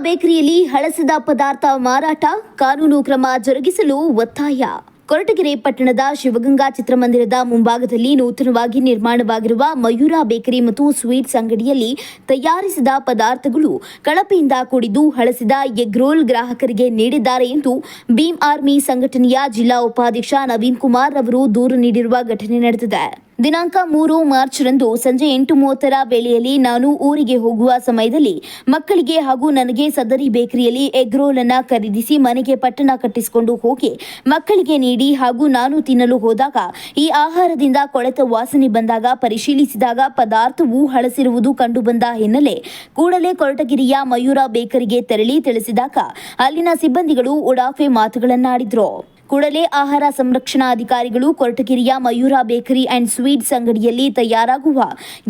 ಬೇಕರಿಯಲ್ಲಿ ಹಳಸಿದ ಪದಾರ್ಥ ಮಾರಾಟ, ಕಾನೂನು ಕ್ರಮ ಜರುಗಿಸಲು ಒತ್ತಾಯ. ಕೊರಟಗೆರೆ ಪಟ್ಟಣದ ಶಿವಗಂಗಾ ಚಿತ್ರಮಂದಿರದ ಮುಂಭಾಗದಲ್ಲಿ ನೂತನವಾಗಿ ನಿರ್ಮಾಣವಾಗಿರುವ ಮಯೂರ ಬೇಕರಿ ಮತ್ತು ಸ್ವೀಟ್ಸ್ ಅಂಗಡಿಯಲ್ಲಿ ತಯಾರಿಸಿದ ಪದಾರ್ಥಗಳು ಕಳಪೆಯಿಂದ ಕೂಡಿದ್ದು ಹಳಸಿದ ಎಗ್ ರೋಲ್ ಗ್ರಾಹಕರಿಗೆ ನೀಡಿದ್ದಾರೆ ಎಂದು ಭೀಮ್ ಆರ್ಮಿ ಸಂಘಟನೆಯ ಜಿಲ್ಲಾ ಉಪಾಧ್ಯಕ್ಷ ನವೀನ್ ಕುಮಾರ್ ಅವರು ದೂರು ನೀಡಿರುವ ಘಟನೆ ನಡೆದಿದೆ. ದಿನಾಂಕ ಮೂರು ಮಾರ್ಚ್ ರಂದು ಸಂಜೆ ಎಂಟು ಮೂವತ್ತರ ವೇಳೆಯಲ್ಲಿ ನಾನು ಊರಿಗೆ ಹೋಗುವ ಸಮಯದಲ್ಲಿ ಮಕ್ಕಳಿಗೆ ಹಾಗೂ ನನಗೆ ಸದರಿ ಬೇಕರಿಯಲ್ಲಿ ಎಗ್ ರೋಲ್ ಅನ್ನ ಖರೀದಿಸಿ ಮನೆಗೆ ಪಟ್ಟಣ ಕಟ್ಟಿಸಿಕೊಂಡು ಹೋಗಿ ಮಕ್ಕಳಿಗೆ ನೀಡಿ ಹಾಗೂ ನಾನು ತಿನ್ನಲು ಹೋದಾಗ ಈ ಆಹಾರದಿಂದ ಕೊಳೆತ ವಾಸನೆ ಬಂದಾಗ ಪರಿಶೀಲಿಸಿದಾಗ ಪದಾರ್ಥವು ಹಳಸಿರುವುದು ಕಂಡುಬಂದ ಹಿನ್ನೆಲೆ ಕೂಡಲೇ ಕೊರಟಗಿರಿಯ ಮಯೂರ ಬೇಕರಿಗೆ ತೆರಳಿ ತಿಳಿಸಿದಾಗ ಅಲ್ಲಿನ ಸಿಬ್ಬಂದಿಗಳು ಉಡಾಫೆ ಮಾತುಗಳನ್ನಾಡಿದ್ರು. ಕೂಡಲೇ ಆಹಾರ ಸಂರಕ್ಷಣಾ ಅಧಿಕಾರಿಗಳು ಕೊರಟಗೆರೆಯ ಮಯೂರ ಬೇಕರಿ ಅಂಡ್ ಸ್ವೀಟ್ಸ್ ಅಂಗಡಿಯಲ್ಲಿ ತಯಾರಾಗುವ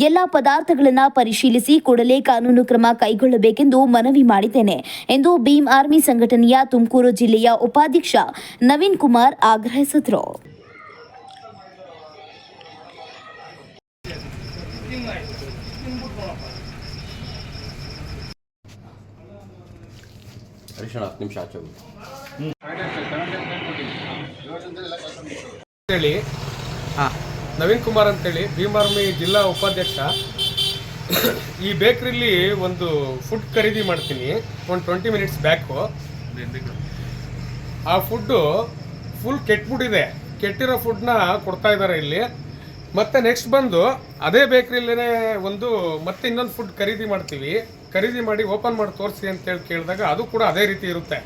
ಎಲ್ಲ ಪದಾರ್ಥಗಳನ್ನು ಪರಿಶೀಲಿಸಿ ಕೂಡಲೇ ಕಾನೂನು ಕ್ರಮ ಕೈಗೊಳ್ಳಬೇಕೆಂದು ಮನವಿ ಮಾಡಿದ್ದೇನೆ ಎಂದು ಭೀಮ್ ಆರ್ಮಿ ಸಂಘಟನೆಯ ತುಮಕೂರು ಜಿಲ್ಲೆಯ ಉಪಾಧ್ಯಕ್ಷ ನವೀನ್ ಕುಮಾರ್ ಆಗ್ರಹಿಸಿದರು. ಹರೀಶಣ್ಣ ಹತ್ತು ನಿಮಿಷ ಆಚೆ ಅಂತೇಳಿ ನವೀನ್ ಕುಮಾರ್ ಅಂತೇಳಿ ಭೀಮ್ ಆರ್ಮಿ ಜಿಲ್ಲಾ ಉಪಾಧ್ಯಕ್ಷ. ಈ ಬೇಕ್ರಿಲಿ ಒಂದು ಫುಡ್ ಖರೀದಿ ಮಾಡ್ತೀನಿ. ಒಂದು ಟ್ವೆಂಟಿ ಮಿನಿಟ್ಸ್ ಬ್ಯಾಕು ಆ ಫುಡ್ಡು ಫುಲ್ ಕೆಟ್ಬಿಟ್ಟಿದೆ. ಕೆಟ್ಟಿರೋ ಫುಡ್ನ ಕೊಡ್ತಾ ಇದ್ದಾರೆ ಇಲ್ಲಿ. ಮತ್ತೆ ನೆಕ್ಸ್ಟ್ ಬಂದು ಅದೇ ಬೇಕ್ರಿಲೇ ಒಂದು ಮತ್ತೆ ಇನ್ನೊಂದು ಫುಡ್ ಖರೀದಿ ಮಾಡ್ತೀವಿ. ಖರೀದಿ ಮಾಡಿ ಓಪನ್ ಮಾಡಿ ತೋರಿಸಿ ಅಂತೇಳಿ ಕೇಳಿದಾಗ ಅದು ಕೂಡ ಅದೇ ರೀತಿ ಇರುತ್ತೆ.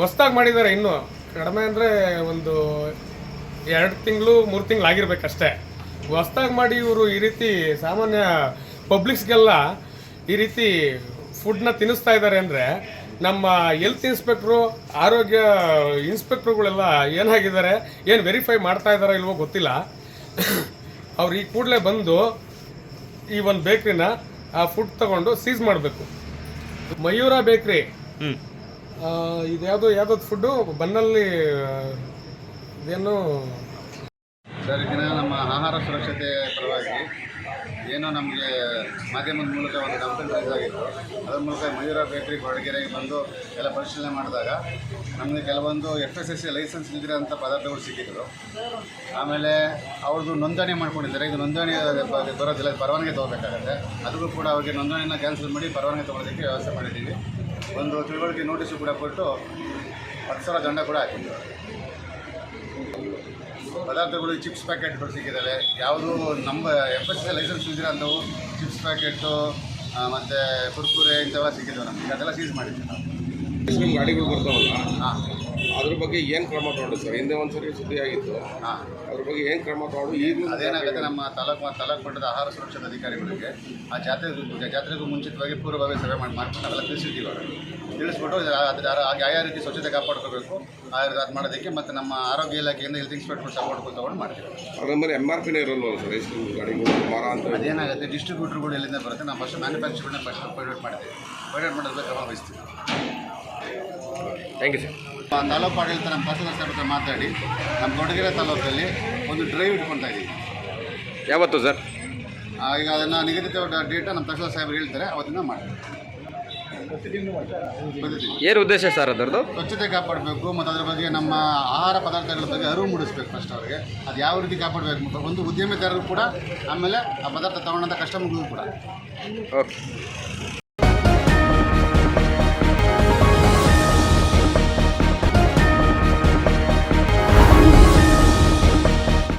ಹೊಸ್ದಾಗಿ ಮಾಡಿದ್ದಾರೆ ಇನ್ನು. ಕಡಿಮೆ ಅಂದರೆ ಒಂದು ಎರಡು ತಿಂಗಳು, ಮೂರು ತಿಂಗಳು ಆಗಿರ್ಬೇಕಷ್ಟೇ. ಹೊಸ್ದಾಗಿ ಮಾಡಿ ಇವರು ಈ ರೀತಿ ಸಾಮಾನ್ಯ ಪಬ್ಲಿಕ್ಸ್ಗೆಲ್ಲ ಈ ರೀತಿ ಫುಡ್ನ ತಿನ್ನಿಸ್ತಾ ಇದ್ದಾರೆ ಅಂದರೆ ನಮ್ಮ ಹೆಲ್ತ್ ಇನ್ಸ್ಪೆಕ್ಟ್ರು, ಆರೋಗ್ಯ ಇನ್ಸ್ಪೆಕ್ಟ್ರುಗಳೆಲ್ಲ ಏನಾಗಿದ್ದಾರೆ ಏನು ವೆರಿಫೈ ಮಾಡ್ತಾ ಇದ್ದಾರೋ ಇಲ್ವೋ ಗೊತ್ತಿಲ್ಲ. ಅವ್ರು ಈ ಕೂಡಲೇ ಬಂದು ಈ ಒಂದು ಬೇಕ್ರಿನ ಆ ಫುಡ್ ತಗೊಂಡು ಸೀಸ್ ಮಾಡಬೇಕು. ಮಯೂರ ಬೇಕ್ರಿ. ಆ, ಇದ್ಯಾವುದು ಯಾವ್ದು ಫುಡ್ಡು ಬನ್ನಲ್ಲಿ ಇದೇನು? ಸರ್ ಈ ನಮ್ಮ ಆಹಾರ ಸುರಕ್ಷತೆ ಪರವಾಗಿ ಏನೋ ನಮಗೆ ಮಾಧ್ಯಮದ ಮೂಲಕ ಒಂದು ಕಂಪ್ಲೇಂಟ್ ರೈಸ್ ಆಗಿತ್ತು. ಅದರ ಮೂಲಕ ಮಯೂರ ಬೇಕ್ರಿ ಕೊಡಗೆರೆಗೆ ಬಂದು ಎಲ್ಲ ಪರಿಶೀಲನೆ ಮಾಡಿದಾಗ ನಮಗೆ ಕೆಲವೊಂದು F S S C license ಇಲ್ದಿರೋಂಥ ಪದಾರ್ಥಗಳು ಸಿಕ್ಕಿದ್ರು ಆಮೇಲೆ ಅವ್ರದ್ದು ನೋಂದಣಿ ಮಾಡ್ಕೊಂಡಿದ್ದಾರೆ. ಇದು ನೋಂದಣಿ ಬರೋದಿಲ್ಲ ಇದು ಪರವಾನಗಿ ತೊಗೋಬೇಕಾಗತ್ತೆ. ಅದಕ್ಕೂ ಕೂಡ ಅವ್ರಿಗೆ ನೋಂದಣಿನ ಕ್ಯಾನ್ಸಲ್ ಮಾಡಿ ಪರವಾನಗಿ ತೊಗೊಳೋದಕ್ಕೆ ವ್ಯವಸ್ಥೆ ಮಾಡಿದ್ದೀವಿ. ಒಂದು ತಿಳುವಳಿಕೆ ನೋಟಿಸು ಕೂಡ ಕೊಟ್ಟು ಹತ್ತು ಸಾವಿರ ದಂಡ ಕೂಡ ಹಾಕಿದ್ದರು ಪದಾರ್ಥಗಳು ಚಿಪ್ಸ್ ಪ್ಯಾಕೆಟ್ಗಳು ಸಿಕ್ಕಿದ್ದಾವೆ ಯಾವುದು ನಮ್ಮ ಎಫ್ ಎಸ್ ಲೈಸೆನ್ಸ್ ಇದ್ದಿರೋ ಅಂಥವು ಚಿಪ್ಸ್ ಪ್ಯಾಕೆಟು ಮತ್ತು ಕುರ್ಕುರೆ ಇಂಥವೆಲ್ಲ ಸಿಕ್ಕಿದ್ದಾವೆ ನಮಗೆ. ಅದೆಲ್ಲ ಸೀಸ್ ಮಾಡಿದ್ವಿ ನಾವು. ಎಷ್ಟು ಗಾಡಿಗಳು ಬರ್ತಾವಲ್ಲ ಅದ್ರ ಬಗ್ಗೆ ಏನು ಕ್ರಮ ತಗೊಂಡು ಸರ್? ಹಿಂದೆ ಒಂದ್ಸರಿ ಸುದ್ದಿ ಆಗಿತ್ತು. ಹಾಂ. ಅದ್ರ ಬಗ್ಗೆ ಏನು ಕ್ರಮ ತಗೊಂಡು ಈಗಲೂ ಅದೇನಾಗುತ್ತೆ ನಮ್ಮ ತಾಲೂಕು ತಾಲೂಕು ಮಟ್ಟದ ಆಹಾರ ಸುರಕ್ಷತಾ ಅಧಿಕಾರಿಗಳಿಗೆ ಆ ಜಾತ್ರೆ ಜಾತ್ರೆಗೂ ಮುಂಚಿತವಾಗಿ ಪೂರ್ವಭಾವಿ ಸಭೆ ಮಾಡಿ ಮಾಡ್ಕೊಂಡು ಅವೆಲ್ಲ ತಿಳಿಸಿದ್ದೀವಿ ತಿಳಿಸ್ಬಿಟ್ಟು ಅದ್ರ ಯಾವ ರೀತಿ ಸ್ವಚ್ಛತೆ ಕಾಪಾಡ್ಕೋಬೇಕು ಅದು ಮಾಡೋದಕ್ಕೆ ಮತ್ತು ನಮ್ಮ ಆರೋಗ್ಯ ಇಲಾಖೆಯಿಂದ ಹೆಲ್ತ್ ಇನ್ಸ್ಪೆಕ್ಟರ್ ಸಪೋರ್ಟ್ ತೊಗೊಂಡು ಮಾಡ್ತೀವಿ. ಅದ್ರ ಮೇಲೆ ಎಂ ಆರ್ ಪಿನೇ ಇರಲ್ಲ ಸರ್ ಎಷ್ಟು ಗಾಡಿಗಳು ಮಾರ ಅಂತ ಅದೇನಾಗುತ್ತೆ ಡಿಸ್ಟ್ರಿಬ್ಯೂಟರ್ಗಳು ಎಲ್ಲಿಂದ ಬರುತ್ತೆ ನಾವು ಫಸ್ಟ್ ಮ್ಯಾನುಫ್ಯಾಕ್ಚರ್ನ ಫಸ್ಟ್ ಪೈಲಟ್ ಮಾಡ್ತೀವಿ ಪೈಲಟ್ ಮಾಡೋದಕ್ಕೆ ಕ್ರಮ ವಹಿಸ್ತೀವಿ. ಥ್ಯಾಂಕ್ ಯು ಸರ್ ತಾಲೂಕು ಆಡಳಿತ ನಮ್ಮ ತಹಸೀಲ್ದಾರ್ ಸರ್ ಹತ್ರ ಮಾತಾಡಿ ನಮ್ಮ ಕೊಡಗೆರೆ ತಾಲೂಕಲ್ಲಿ ಒಂದು ಡ್ರೈವ್ ಇಟ್ಕೊತಾ ಇದ್ದೀವಿ. ಯಾವತ್ತು ಸರ್ ಆ, ಈಗ ಅದನ್ನು ನಿಗದಿತ ಡೇಟ ನಮ್ಮ ತಹಸೀಲ್ದಾರ್ ಸಾಹೇಬ್ರು ಹೇಳ್ತಾರೆ ಅವತ್ತಿನ ಮಾಡಿ ಏನು ಉದ್ದೇಶ ಸರ್ ಅದರದ್ದು? ಸ್ವಚ್ಛತೆ ಕಾಪಾಡಬೇಕು ಮತ್ತು ಅದ್ರ ಬಗ್ಗೆ ನಮ್ಮ ಆಹಾರ ಪದಾರ್ಥಗಳ ಬಗ್ಗೆ ಅರಿವು ಮೂಡಿಸ್ಬೇಕು ಫಸ್ಟ್ ಅವರಿಗೆ. ಅದು ಯಾವ ರೀತಿ ಕಾಪಾಡಬೇಕು ಒಂದು ಉದ್ಯಮಿದಾರರು ಕೂಡ ಆಮೇಲೆ ಆ ಪದಾರ್ಥ ತಗೊಂಡಂಥ ಕಸ್ಟಮರ್ಗಳು ಕೂಡ. ಓಕೆ